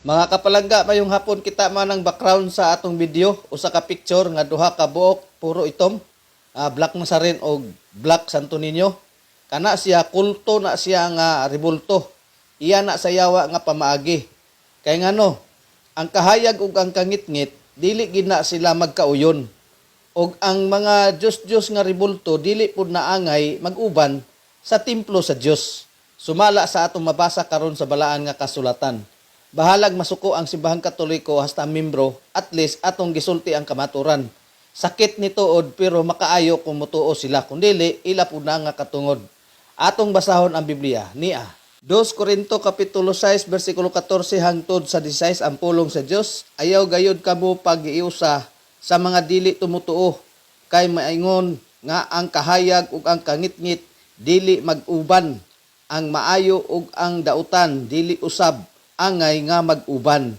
Mga kapalangga, mayong hapon kita man ang background sa atong video usa ka picture nga duha ka buok puro itom. Ah, black na sa rin o black Santo Niño. Kana siya kulto na siya nga ribulto. Iya na sa yawa nga pamaagi. Kay ngano, ang kahayag ug ang kangitngit dili gid na sila magkauyon. Og ang mga Diyos-Diyos nga ribulto dili pud naangay mag-uban sa templo sa Dios. Sumala sa atong mabasa karon sa balaan nga kasulatan. Bahalag masuko ang simbahang katoliko hasta membro, at least atong gisulti ang kamaturan. Sakit ni tuod pero makaayo kung mutuo sila, kundili ila po na nga katungod. Atong basahon ang Biblia, niya. 2 Korinto Kapitulo 6, versikulo 14 hangtod sa 16 ang pulong sa Dios. Ayaw gayod kamo pag-iusa sa mga dili tumutuo, kay maingon nga ang kahayag ug ang kangitngit dili mag-uban, ang maayo ug ang dautan dili usab, angay nga mag-uban.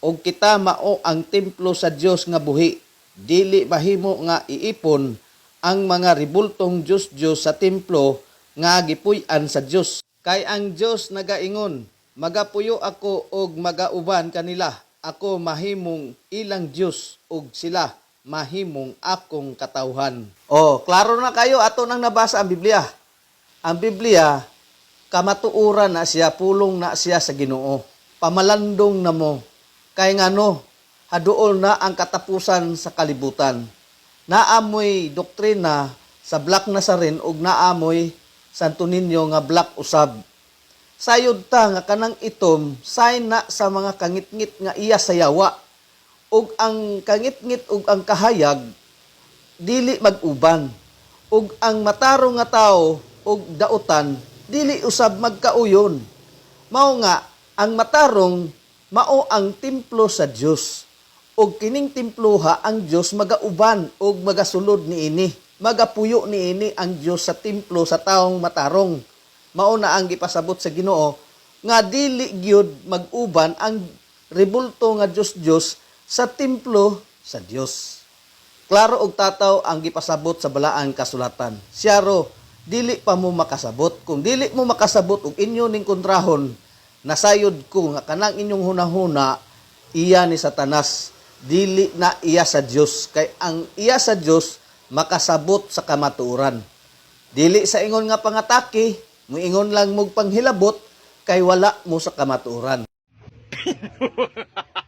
Og kita mao ang templo sa Dios nga buhi, dili mahimo nga iipon ang mga ribultong Dios Dios sa templo nga gipuy-an sa Dios. Kay ang Dios nagaingon, magapuyo ako og magauban kanila. Ako mahimong ilang Dios ug sila mahimong akong katawhan. Oh, klaro na kayo ato nang nabasa ang Biblia. Ang Biblia kamatuuran na siya, pulong na siya sa Ginoo. Pamalandong na mo. Kay ngano, haduol na ang katapusan sa kalibutan. Naamoy doktrina sa Black Nazarin ug naamoy Santo Niño nga black usab. Sayod ta nga kanang itom sign na sa mga kangitngit nga iya sa yawa. Ug ang kangitngit ug ang kahayag dili mag-uban. Ug ang matarong nga tao ug dautan dili usab magkauyon. Mao nga ang matarong mao ang templo sa Dios. Ug kining temploha ang Dios magauban ug magasulod niini. Magapuyo niini ang Dios sa templo sa taong matarong. Mao na ang gipasabot sa Ginoo nga dili gyud mag-uban ang rebulto nga Dios Dios sa templo sa Dios. Klaro og tataw ang gipasabot sa balaan kasulatan. Siya ro, dili pa mo makasabot. Kung dili mo makasabot og inyo ning kontrahon, nasayod ko nga kanang inyong hunahuna iya ni Satanas. Dili na iya sa Dios kay ang iya sa Dios makasabot sa kamatuoran. Dili sa ingon nga pangatake, muingon lang mog panghilabot kay wala mo sa kamatuoran.